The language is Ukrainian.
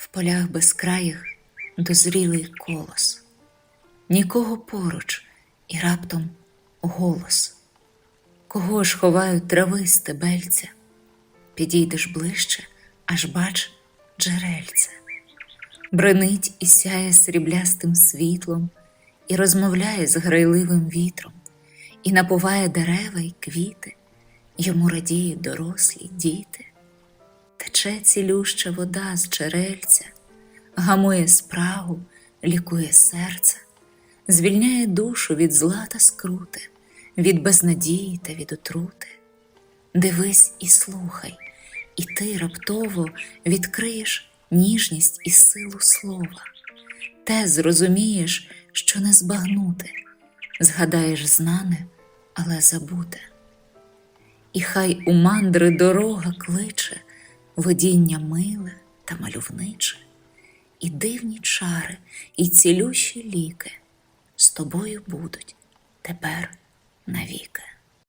в полях безкраїх дозрілий колос, нікого поруч і раптом голос. Кого ж ховають трави стебельця? Підійдеш ближче, аж бач джерельце. Бренить і сяє сріблястим світлом, і розмовляє з грайливим вітром, і напуває дерева й квіти, йому радіють дорослі діти. Тече цілюща вода з джерельця, гамує спрагу, лікує серце, звільняє душу від зла та скрути, від безнадії та від отрути. Дивись і слухай, і ти раптово відкриєш ніжність і силу слова, те зрозумієш, що не збагнути, згадаєш знане, але забуте. І хай у мандри дорога кличе, водіння миле та мальовниче, і дивні чари, і цілющі ліки з тобою будуть тепер навіки.